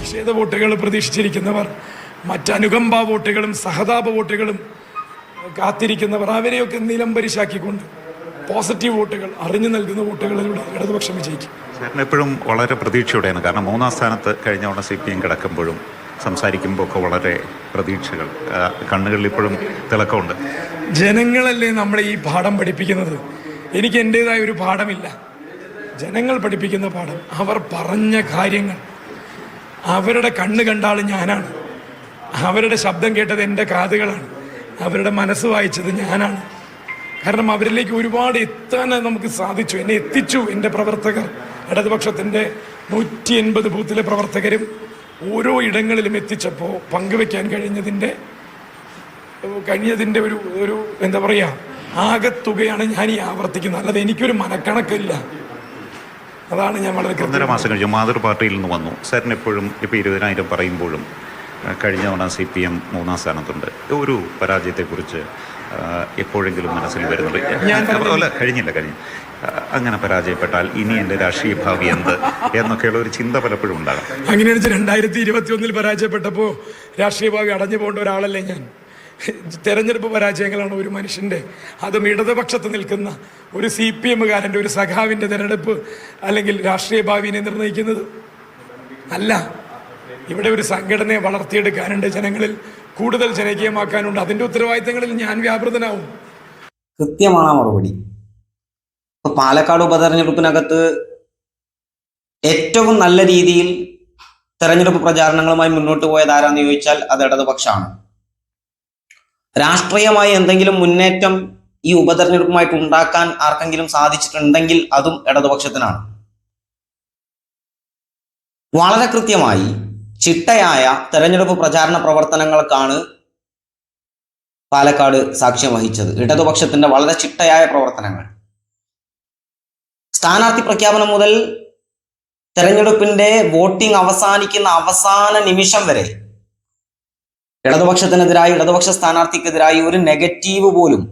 നിഷേധ വോട്ടുകൾ പ്രതീക്ഷിച്ചിരിക്കുന്നവർ മറ്റനുകമ്പ വോട്ടുകളും സഹതാപ വോട്ടുകളും കാത്തിരിക്കുന്നവർ അവരെയൊക്കെ നിലംപരിശാക്കിക്കൊണ്ട് പോസിറ്റീവ് വോട്ടുകൾ അറിഞ്ഞു നൽകുന്ന വോട്ടുകളിലൂടെ ഇടതുപക്ഷം വിജയിക്കും. ചേട്ടൻ എപ്പോഴും വളരെ പ്രതീക്ഷയോടെയാണ്. കാരണം മൂന്നാം സ്ഥാനത്ത് കഴിഞ്ഞ തവണ സി പി എം കിടക്കുമ്പോഴും സംസാരിക്കുമ്പോൾ ഒക്കെ വളരെ പ്രതീക്ഷകൾ കണ്ണുകളിൽ ഇപ്പോഴും തിളക്കമുണ്ട്. ജനങ്ങളല്ലേ നമ്മളെ ഈ പാഠം പഠിപ്പിക്കുന്നത്? എനിക്ക് എന്റെതായ ഒരു പാഠമില്ല. ജനങ്ങൾ പഠിപ്പിക്കുന്ന പാഠം അവർ പറഞ്ഞ കാര്യങ്ങൾ അവരുടെ കണ്ണ് കണ്ടാൾ ഞാനാണ്. അവരുടെ ശബ്ദം കേട്ടത് എന്റെ കാതുകളാണ്. അവരുടെ മനസ്സ് വായിച്ചത് ഞാനാണ്. കാരണം അവരിലേക്ക് ഒരുപാട് എത്താൻ നമുക്ക് സാധിച്ചു. എന്നെ എത്തിച്ചു എന്റെ പ്രവർത്തകർ. ഇടതുപക്ഷത്തിന്റെ നൂറ്റി എൺപത് ബൂത്തിലെ പ്രവർത്തകരും ഓരോ ഇടങ്ങളിലും എത്തിച്ചപ്പോൾ പങ്കുവെക്കാൻ കഴിഞ്ഞതിന്റെ കഴിഞ്ഞതിന്റെ ഒരു ഒരു എന്താ പറയുക ആകത്തുകയാണ് ഞാൻ ഈ ആവർത്തിക്കുന്നത്. അല്ലാതെ എനിക്കൊരു മനക്കണക്കില്ല. അതാണ് ഞാൻ വളരെ ഒന്നര മാസം കഴിഞ്ഞു മാതൃ പാർട്ടിയിൽ നിന്ന് വന്നു. സാറിന് എപ്പോഴും ഇപ്പോൾ ഇരുപതിനായിരം പറയുമ്പോഴും കഴിഞ്ഞ തവണ സി പി എം മൂന്നാം സ്ഥാനത്തുണ്ട്. ഒരു പരാജയത്തെക്കുറിച്ച് എപ്പോഴെങ്കിലും മനസ്സിൽ വരുന്നുണ്ട്. അല്ല കഴിഞ്ഞില്ല കഴിഞ്ഞു അങ്ങനെ പരാജയപ്പെട്ടാൽ ഇനി എന്റെ രാഷ്ട്രീയ ഭാവി എന്ത് എന്നൊക്കെയുള്ള ഒരു ചിന്ത പലപ്പോഴും ഉണ്ടാകാം. അങ്ങനെയാണ് വെച്ചാൽ രണ്ടായിരത്തി ഇരുപത്തി ഒന്നിൽ പരാജയപ്പെട്ടപ്പോൾ രാഷ്ട്രീയ ഭാവി അടഞ്ഞു പോകേണ്ട ഒരാളല്ലേ ഞാൻ? തെരഞ്ഞെടുപ്പ് പരാജയങ്ങളാണ് ഒരു മനുഷ്യന്റെ അതും ഇടതുപക്ഷത്ത് നിൽക്കുന്ന ഒരു സി പി എമ്മുകാരന്റെ ഒരു സഖാവിന്റെ തെരഞ്ഞെടുപ്പ് അല്ലെങ്കിൽ രാഷ്ട്രീയ ഭാവിനെ നിർണയിക്കുന്നത് അല്ല ഇവിടെ ഒരു സംഘടനയെ വളർത്തിയെടുക്കാനുണ്ട് ജനങ്ങളിൽ കൂടുതൽ ജനകീയമാക്കാനുണ്ട്. അതിന്റെ ഉത്തരവാദിത്തങ്ങളിൽ ഞാൻ വ്യാപൃതനാവും. കൃത്യമാണ് മറുപടി. പാലക്കാട് ഉപതെരഞ്ഞെടുപ്പിനകത്ത് ഏറ്റവും നല്ല രീതിയിൽ തെരഞ്ഞെടുപ്പ് പ്രചാരണങ്ങളുമായി മുന്നോട്ട് പോയത് ആരാന്ന് ചോദിച്ചാൽ അത് ഇടതുപക്ഷമാണ്. രാഷ്ട്രീയമായി എന്തെങ്കിലും മുന്നേറ്റം ഈ ഉപതെരഞ്ഞെടുപ്പുമായിട്ട് ഉണ്ടാക്കാൻ ആർക്കെങ്കിലും സാധിച്ചിട്ടുണ്ടെങ്കിൽ അതും ഇടതുപക്ഷത്തിനാണ്. വളരെ കൃത്യമായി ചിട്ടയായ തെരഞ്ഞെടുപ്പ് പ്രചാരണ പ്രവർത്തനങ്ങൾക്കാണ് പാലക്കാട് സാക്ഷ്യം വഹിച്ചത്. ഇടതുപക്ഷത്തിന്റെ വളരെ ചിട്ടയായ പ്രവർത്തനങ്ങൾ. സ്ഥാനാർത്ഥി പ്രഖ്യാപനം മുതൽ തെരഞ്ഞെടുപ്പിന്റെ വോട്ടിംഗ് അവസാനിക്കുന്ന അവസാന നിമിഷം വരെ ഇടതുപക്ഷത്തിനെതിരായി ഇടതുപക്ഷ സ്ഥാനാർത്ഥിക്കെതിരായി ഒരു നെഗറ്റീവ് പോലും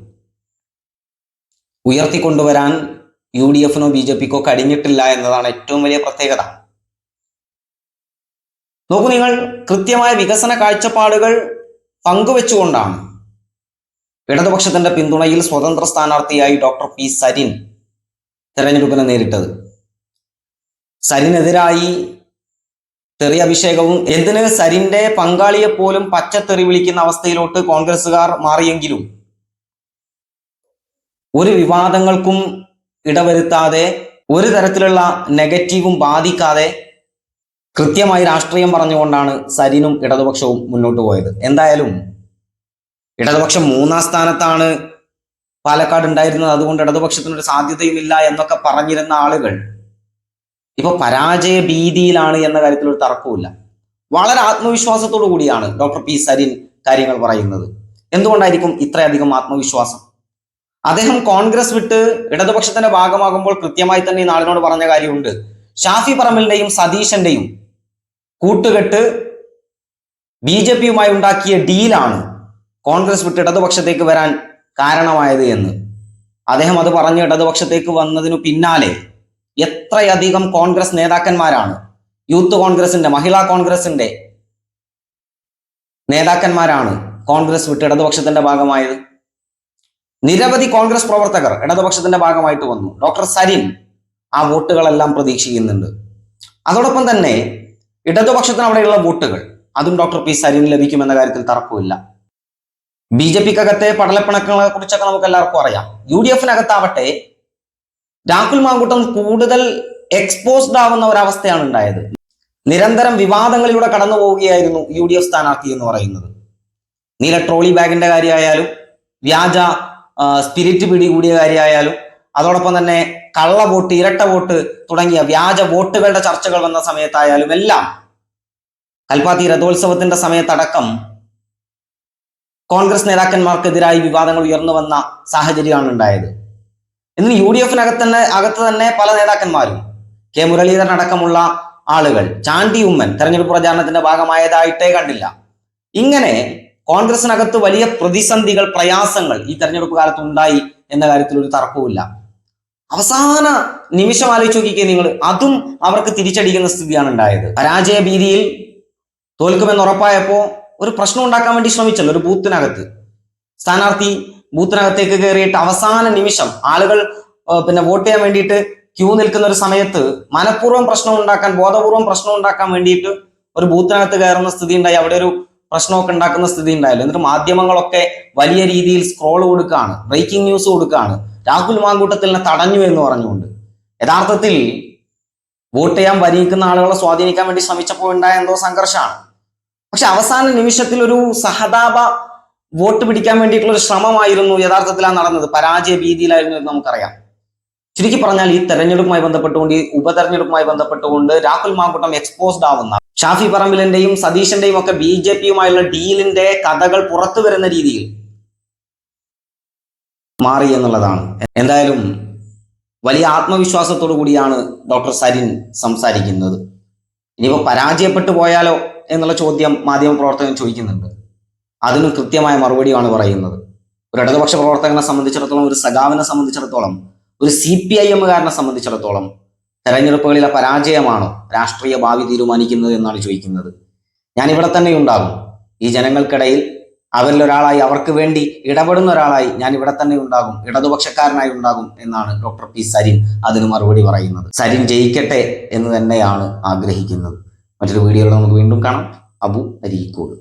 ഉയർത്തിക്കൊണ്ടുവരാൻ യു ഡി എഫിനോ ബി ജെ പിക്കോ കഴിഞ്ഞിട്ടില്ല എന്നതാണ് ഏറ്റവും വലിയ പ്രത്യേകത. നോക്കൂ നിങ്ങൾ കൃത്യമായ വികസന കാഴ്ചപ്പാടുകൾ പങ്കുവെച്ചുകൊണ്ടാണ് ഇടതുപക്ഷത്തിന്റെ പിന്തുണയിൽ സ്വതന്ത്ര സ്ഥാനാർത്ഥിയായി ഡോക്ടർ പി സരിൻ തെരഞ്ഞെടുപ്പിനെ നേരിട്ടത്. സരിനെതിരായി തെറി അഭിഷേകവും എന്തിന് സരിന്റെ പങ്കാളിയെ പോലും പച്ചത്തെറി വിളിക്കുന്ന അവസ്ഥയിലോട്ട് കോൺഗ്രസുകാർ മാറിയെങ്കിലും ഒരു വിവാദങ്ങൾക്കും ഇടവരുത്താതെ ഒരു തരത്തിലുള്ള നെഗറ്റീവും ബാധിക്കാതെ കൃത്യമായി രാഷ്ട്രീയം പറഞ്ഞുകൊണ്ടാണ് സരിനും ഇടതുപക്ഷവും മുന്നോട്ട് പോയത്. എന്തായാലും ഇടതുപക്ഷം മൂന്നാം സ്ഥാനത്താണ് പാലക്കാട് ഉണ്ടായിരുന്നത്. അതുകൊണ്ട് ഇടതുപക്ഷത്തിനൊരു സാധ്യതയുമില്ല എന്നൊക്കെ പറഞ്ഞിരുന്ന ആളുകൾ ഇപ്പൊ പരാജയ ഭീതിയിലാണ് എന്ന കാര്യത്തിൽ ഒരു തർക്കവുമില്ല. വളരെ ആത്മവിശ്വാസത്തോടു കൂടിയാണ് ഡോക്ടർ പി സരിൻ കാര്യങ്ങൾ പറയുന്നത്. എന്തുകൊണ്ടായിരിക്കും ഇത്രയധികം ആത്മവിശ്വാസം? അദ്ദേഹം കോൺഗ്രസ് വിട്ട് ഇടതുപക്ഷത്തിന്റെ ഭാഗമാകുമ്പോൾ കൃത്യമായി തന്നെ നാളിനോട് പറഞ്ഞ കാര്യമുണ്ട്. ഷാഫി പറമ്പലിന്റെയും സതീശന്റെയും കൂട്ടുകെട്ട് ബി ജെ പിയുമായി ഉണ്ടാക്കിയ ഡീലാണ് കോൺഗ്രസ് വിട്ട് ഇടതുപക്ഷത്തേക്ക് വരാൻ കാരണമായത് എന്ന്. അദ്ദേഹം അത് പറഞ്ഞ് ഇടതുപക്ഷത്തേക്ക് വന്നതിനു പിന്നാലെ എത്രയധികം കോൺഗ്രസ് നേതാക്കന്മാരാണ്? യൂത്ത് കോൺഗ്രസിന്റെ മഹിളാ കോൺഗ്രസിന്റെ നേതാക്കന്മാരാണ് കോൺഗ്രസ് വിട്ട് ഇടതുപക്ഷത്തിന്റെ ഭാഗമായത്. നിരവധി കോൺഗ്രസ് പ്രവർത്തകർ ഇടതുപക്ഷത്തിന്റെ ഭാഗമായിട്ട് വന്നു. ഡോക്ടർ സരിൻ ആ വോട്ടുകളെല്ലാം പ്രതീക്ഷിക്കുന്നുണ്ട്. അതോടൊപ്പം തന്നെ ഇടതുപക്ഷത്തിന് അവിടെയുള്ള വോട്ടുകൾ അതും ഡോക്ടർ പി സരിന് ലഭിക്കുമെന്ന കാര്യത്തിൽ തർക്കമില്ല ബി ജെ പിക്കകത്തെ പടലപ്പിണക്കങ്ങളെ കുറിച്ചൊക്കെ നമുക്ക് എല്ലാവർക്കും അറിയാം. യു ഡി എഫിനകത്താവട്ടെ രാഹുൽ മാങ്കുട്ടം കൂടുതൽ എക്സ്പോസ്ഡ് ആവുന്ന ഒരവസ്ഥയാണ് ഉണ്ടായത്. നിരന്തരം വിവാദങ്ങളിലൂടെ കടന്നു പോവുകയായിരുന്നു യു ഡി എഫ് സ്ഥാനാർത്ഥി എന്ന് പറയുന്നത്. നീല ട്രോളി ബാഗിന്റെ കാര്യമായാലും വ്യാജ സ്പിരിറ്റ് പിടികൂടിയ കാര്യമായാലും അതോടൊപ്പം തന്നെ കള്ള വോട്ട് ഇരട്ട വോട്ട് തുടങ്ങിയ വ്യാജ വോട്ടുകളുടെ ചർച്ചകൾ വന്ന സമയത്തായാലും എല്ലാം കൽപ്പാത്തി രഥോത്സവത്തിന്റെ സമയത്തടക്കം കോൺഗ്രസ് നേതാക്കന്മാർക്കെതിരായി വിവാദങ്ങൾ ഉയർന്നു വന്ന സാഹചര്യമാണ് ഉണ്ടായത്. ഇന്ന് യു ഡി എഫിനകത്ത് തന്നെ അകത്ത് തന്നെ പല നേതാക്കന്മാരും കെ മുരളീധരൻ അടക്കമുള്ള ആളുകൾ ചാണ്ടി ഉമ്മൻ തെരഞ്ഞെടുപ്പ് പ്രചാരണത്തിന്റെ ഭാഗമായതായിട്ടേ കണ്ടില്ല. ഇങ്ങനെ കോൺഗ്രസിനകത്ത് വലിയ പ്രതിസന്ധികൾ പ്രയാസങ്ങൾ ഈ തെരഞ്ഞെടുപ്പ് കാലത്ത് ഉണ്ടായി എന്ന കാര്യത്തിൽ ഒരു തർക്കവുമില്ല. അവസാന നിമിഷം ആലോചിച്ച് നോക്കിക്കേ നിങ്ങൾ അതും അവർക്ക് തിരിച്ചടിക്കുന്ന സ്ഥിതിയാണ് ഉണ്ടായത്. പരാജയ ഭീതിയിൽ തോൽക്കുമെന്ന് ഉറപ്പായപ്പോൾ ഒരു പ്രശ്നം ഉണ്ടാക്കാൻ വേണ്ടി ശ്രമിച്ചല്ലോ ഒരു ബൂത്തിനകത്ത്. സ്ഥാനാർത്ഥി ബൂത്തിനകത്തേക്ക് കയറിയിട്ട് അവസാന നിമിഷം ആളുകൾ പിന്നെ വോട്ട് ചെയ്യാൻ വേണ്ടിയിട്ട് ക്യൂ നിൽക്കുന്ന ഒരു സമയത്ത് മനഃപൂർവം പ്രശ്നം ഉണ്ടാക്കാൻ ബോധപൂർവം പ്രശ്നം ഉണ്ടാക്കാൻ വേണ്ടിയിട്ട് ഒരു ബൂത്തിനകത്ത് കയറുന്ന സ്ഥിതി ഉണ്ടായി. അവിടെ ഒരു പ്രശ്നമൊക്കെ ഉണ്ടാക്കുന്ന സ്ഥിതി ഉണ്ടായല്ലോ. എന്നിട്ട് മാധ്യമങ്ങളൊക്കെ വലിയ രീതിയിൽ സ്ക്രോൾ കൊടുക്കുകയാണ് ബ്രേക്കിംഗ് ന്യൂസ് കൊടുക്കുകയാണ്. രാഹുൽ മാങ്കൂട്ടത്തിലിനെ തടഞ്ഞു എന്ന് പറഞ്ഞുകൊണ്ട്. യഥാർത്ഥത്തിൽ വോട്ട് ചെയ്യാൻ വരിയിക്കുന്ന ആളുകളെ സ്വാധീനിക്കാൻ വേണ്ടി ശ്രമിച്ചപ്പോൾ ഉണ്ടായ എന്തോ സംഘർഷമാണ്. പക്ഷെ അവസാന നിമിഷത്തിൽ ഒരു സഹതാപ വോട്ട് പിടിക്കാൻ വേണ്ടിയിട്ടുള്ള ഒരു ശ്രമമായിരുന്നു യഥാർത്ഥത്തിൽ ആ നടന്നത്. പരാജയ ഭീതിയിലായിരുന്നു എന്ന് നമുക്കറിയാം. ചുരുക്കി പറഞ്ഞാൽ ഈ തെരഞ്ഞെടുപ്പുമായി ബന്ധപ്പെട്ടുകൊണ്ട് ഈ ഉപതെരഞ്ഞെടുപ്പുമായി ബന്ധപ്പെട്ടുകൊണ്ട് രാഹുൽ മാങ്കുട്ടം എക്സ്പോസ്ഡ് ആവുന്ന ഷാഫി പറമ്പിലിന്റെയും സതീഷിന്റെയും ഒക്കെ ബി ജെ പിയുമായുള്ള ഡീലിന്റെ കഥകൾ പുറത്തു വരുന്ന രീതിയിൽ മാറി എന്നുള്ളതാണ്. എന്തായാലും വലിയ ആത്മവിശ്വാസത്തോടു കൂടിയാണ് ഡോക്ടർ സരിൻ സംസാരിക്കുന്നത്. ഇനിയിപ്പോൾ പരാജയപ്പെട്ടു പോയാലോ എന്നുള്ള ചോദ്യം മാധ്യമ പ്രവർത്തകൻ ചോദിക്കുന്നുണ്ട്. അതിനും കൃത്യമായ മറുപടിയാണ് പറയുന്നത്. ഒരു ഇടതുപക്ഷ പ്രവർത്തകനെ സംബന്ധിച്ചിടത്തോളം ഒരു സഖാവിനെ സംബന്ധിച്ചിടത്തോളം ഒരു സി പി ഐ എമ്മുകാരനെ സംബന്ധിച്ചിടത്തോളം തെരഞ്ഞെടുപ്പുകളിലെ പരാജയമാണോ രാഷ്ട്രീയ ഭാവി തീരുമാനിക്കുന്നത് എന്നാണ് ചോദിക്കുന്നത്. ഞാൻ ഇവിടെ തന്നെ ഉണ്ടാകും. ഈ ജനങ്ങൾക്കിടയിൽ അവരിൽ ഒരാളായി അവർക്ക് വേണ്ടി ഇടപെടുന്ന ഒരാളായി ഞാൻ ഇവിടെ തന്നെ ഉണ്ടാകും. ഇടതുപക്ഷക്കാരനായി ഉണ്ടാകും എന്നാണ് ഡോക്ടർ പി സരിൻ അതിന് മറുപടി പറയുന്നത്. സരിൻ ജയിക്കട്ടെ എന്ന് തന്നെയാണ് ആഗ്രഹിക്കുന്നത്. മറ്റൊരു വീഡിയോയിൽ നമുക്ക് വീണ്ടും കാണാം. അബു അരീക്കോട്.